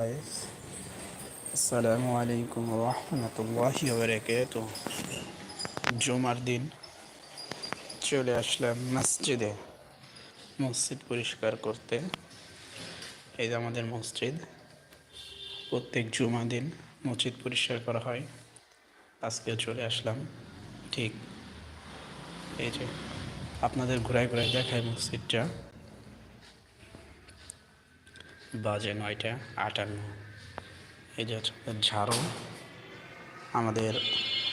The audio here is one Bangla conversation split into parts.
guys. আসসালামু আলাইকুম রহমতুল্লাহি বারাকাত জুমার দিন চলে আসলাম মসজিদে। মসজিদ পরিষ্কার করতে। এই যে আমাদের মসজিদ। প্রত্যেক জুমা দিন মসজিদ পরিষ্কার করা হয়। আজকে চলে আসলাম ঠিক। এই যে আপনাদের ঘুরায় ঘুরায় দেখায় মসজিদটা। বাজে নয়টা, আটান্ন। এই যে ঝাড়ু, আমাদের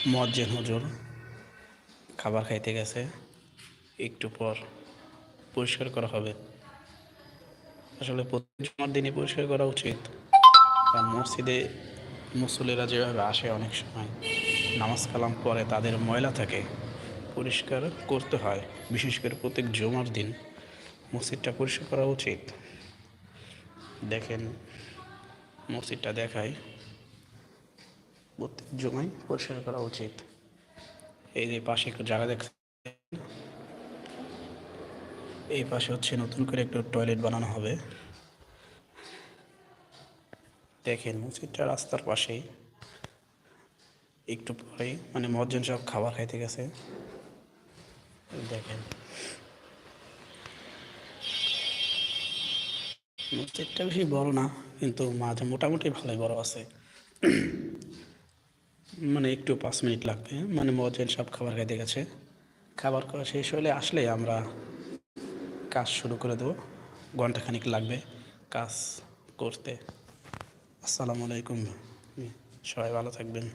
মজ্জেন হুজুর খাবার খাইতে গেছে। একটু পর পরিষ্কার করা হবে। আসলে প্রত্যেক জমার দিনই পরিষ্কার করা উচিত। কারণ মসজিদে মুসল্লিরা যেভাবে আসে অনেক সময়, নামাজ কালাম পরে তাদের ময়লা থাকে, পরিষ্কার করতে হয়। বিশেষ করে প্রত্যেক জমার দিন মসজিদটা পরিষ্কার করা উচিত। দেখেন, মসজিদটা দেখাই। প্রত্যেক জমায় পরিষ্কার করা উচিত। এই যে পাশে একটু জায়গা দেখছেন, এই পাশে হচ্ছে নতুন করে একটু টয়লেট বানানো হবে। দেখেন, মসজিদটা রাস্তার পাশেই। একটু পরেই মানে মজ্জন সব খাবার খাইতে গেছে। দেখেন মসজিদটা বেশি বড় না, কিন্তু মাঝে মোটামুটি ভালোই বড় আছে। মানে একটু পাঁচ মিনিট লাগবে মানে মজেন সব খাবার খাইতে গেছে। খাবার খাওয়া শেষ হলে আসলে আমরা কাজ শুরু করে দেবো, ঘন্টাখানিক লাগবে কাজ করতে। আসসালামু আলাইকুম, সবাই ভালো থাকবেন।